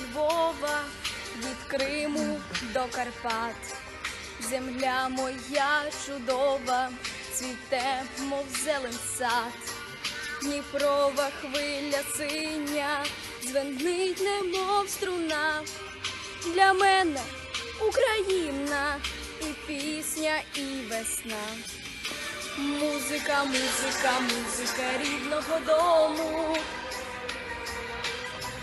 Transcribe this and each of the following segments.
чудова, від Криму до Карпат. Земля моя чудова, цвіте, мов зелен сад. Дніпрова хвиля синя, звенить, немов струна. Для мене Україна і пісня, і весна. Музика, музика, музика рідного дому.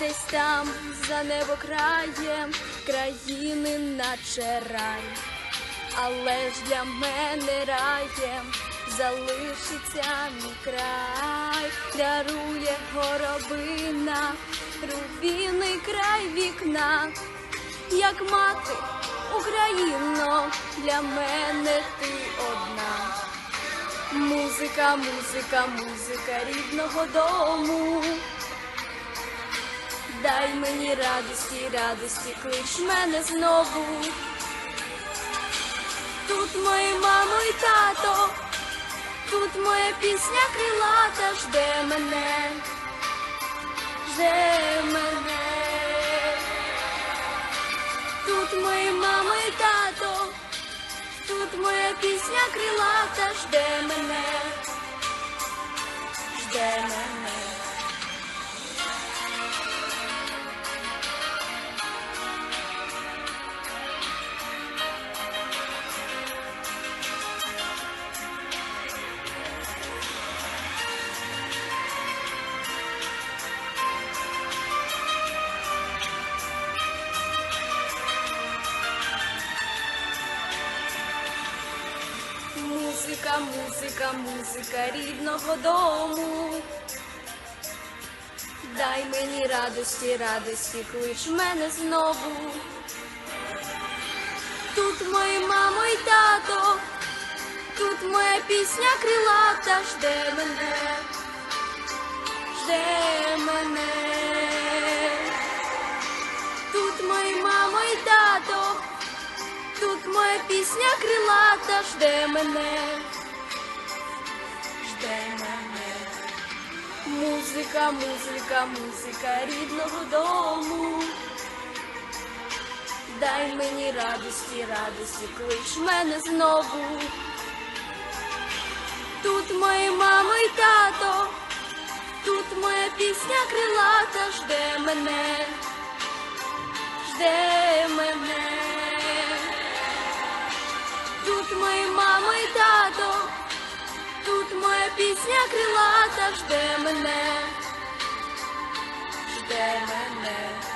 Десь там за небо краєм країни наче рай, але ж для мене раєм залишиться мій край, дарує горобина, рубіний край вікна, як мати Україно, для мене ти одна. Музика, музика, музика рідного дому. Дай мені радості, радості, клич мене знову. Тут мої мамо і тато, тут моя пісня крилата жде мене, жде мене. Тут мої мамо і тато, тут моя пісня крилата жде мене, жде мене. Музика, музика, рідного дому. Дай мені радості, радості, клич мене знову. Тут мої мамо і тато, тут моя пісня крилата жде мене, жде мене. Тут мої мамо і тато. Тут моя пісня крилата жде мене, Музика, музика, музика рідного дому. Дай мені радості, радості, клич мене знову. Тут мої мама і тато, тут моя пісня крилата жде мене, пісня крилата жде мене, жде мене.